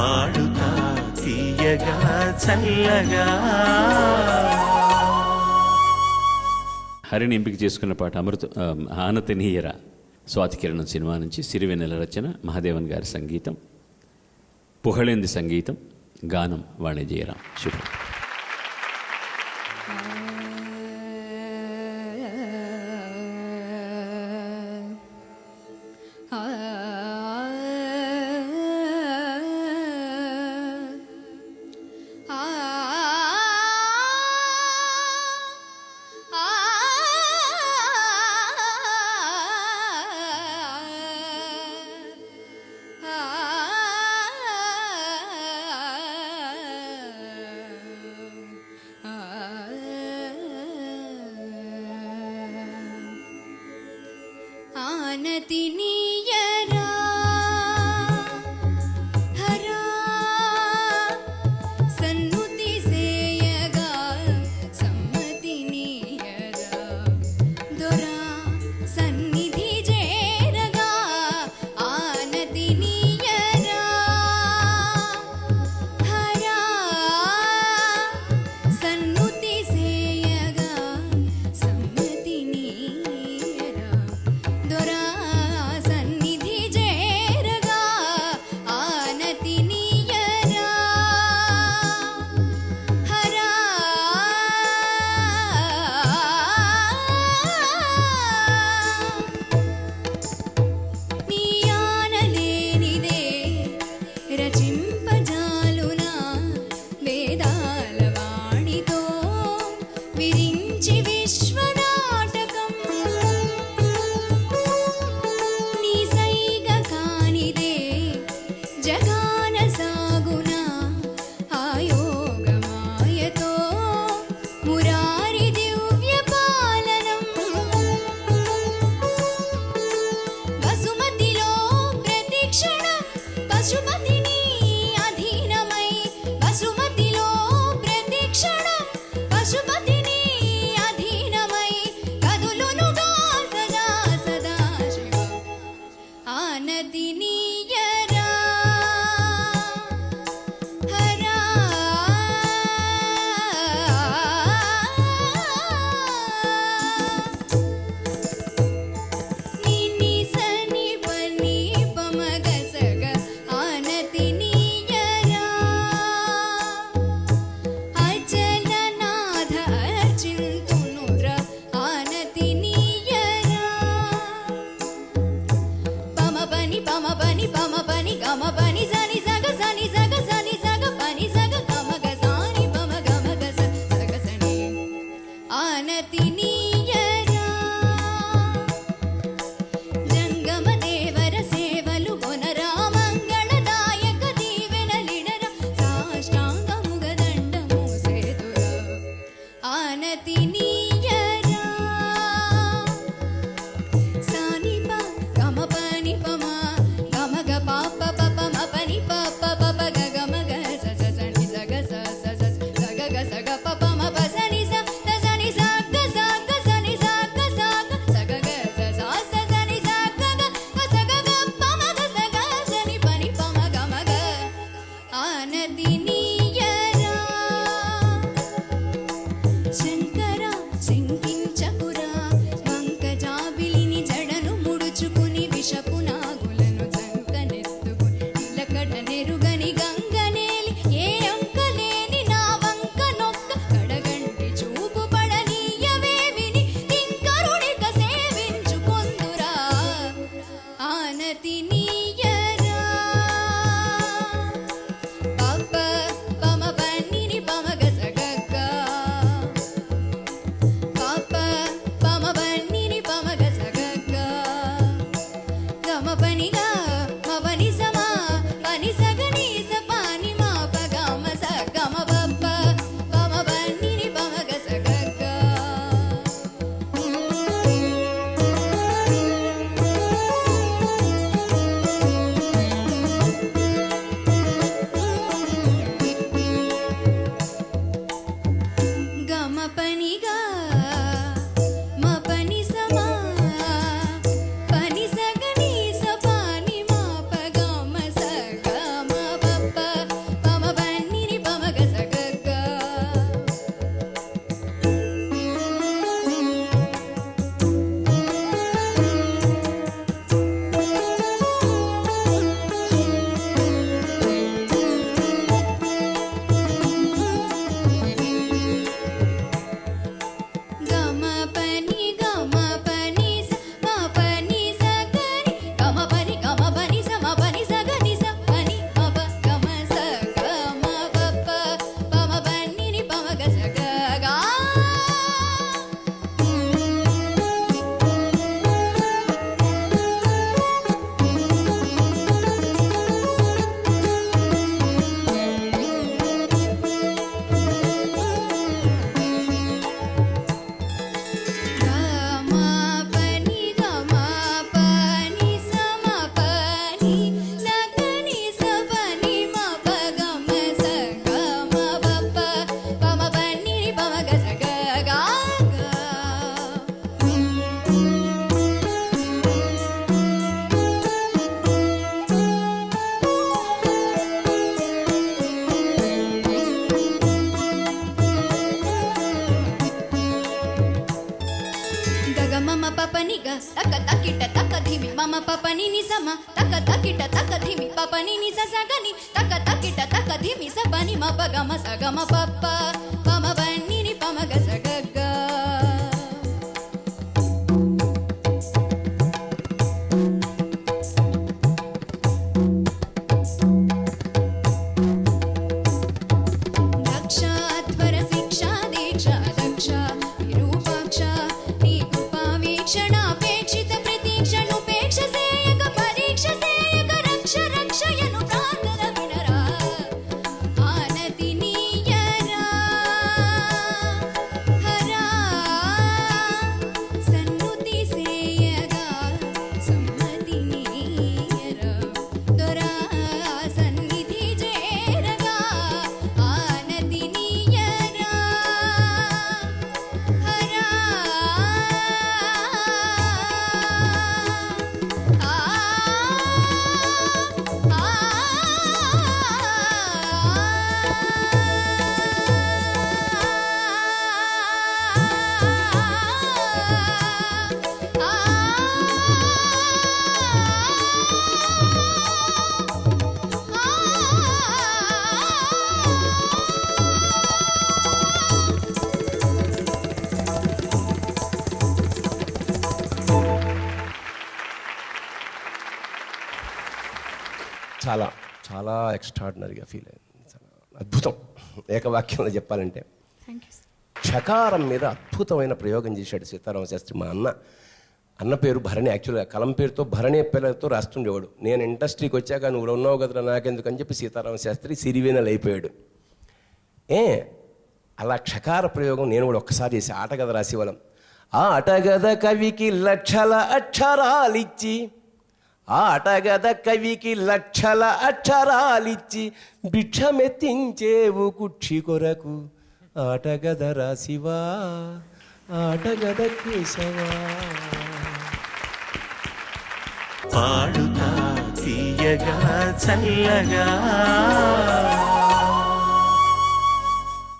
పాడుతా తీయగా చల్లగా. హరిని ఎంపిక చేసుకున్న పాట అమృత ఆ, ఆనతనీయర స్వాతికిరణం సినిమా నుంచి సిరివెన్నెల రచన మహాదేవన్ గారి సంగీతం పుహళేంది సంగీతం గానం వాణిజ్యరాం శుభం. ஞானத்தினி 情 பனிதா పమ తక తకిట తక ధిమి పపని ని సగని తక తకిట తక ధిమి సపని మ పగమ సగమ పప్ప పమ బన్ని ని పమ గ సగగ దక్షాధ్వర శిక్షా దీక్షా దక్ష చాలా చాలా ఎక్స్ట్రాడినరీగా ఫీల్ అయింది. చాలా అద్భుతం. ఏకవాక్యంలో చెప్పాలంటే. షకారం మీద అద్భుతమైన ప్రయోగం చేశాడు సీతారామ శాస్త్రి మా అన్న. అన్న పేరు భరణి. యాక్చువల్గా కలం పేరుతో భరణి పిల్లలతో రాస్తుండేవాడు. నేను ఇండస్ట్రీకి వచ్చాక నువ్వు ఉన్నావు కదరా నాకెందుకని చెప్పి సీతారామ శాస్త్రి సిరివేనలు అయిపోయాడు. ఏ? అలా క్షకార ప్రయోగం నేను కూడా ఒక్కసారి చేసి ఆటగద రాసేవాళ్ళం. ఆటగద కవికి లక్షల అక్షరాలిచ్చి ఆటగద కవికి లక్షల అక్షరాలిచ్చి భిక్షమెత్తించేవు కుక్షి కొరకు. ఆటగద రాసివా ఆటగద కేశవా. పాడుతా తీయగా చల్లగా.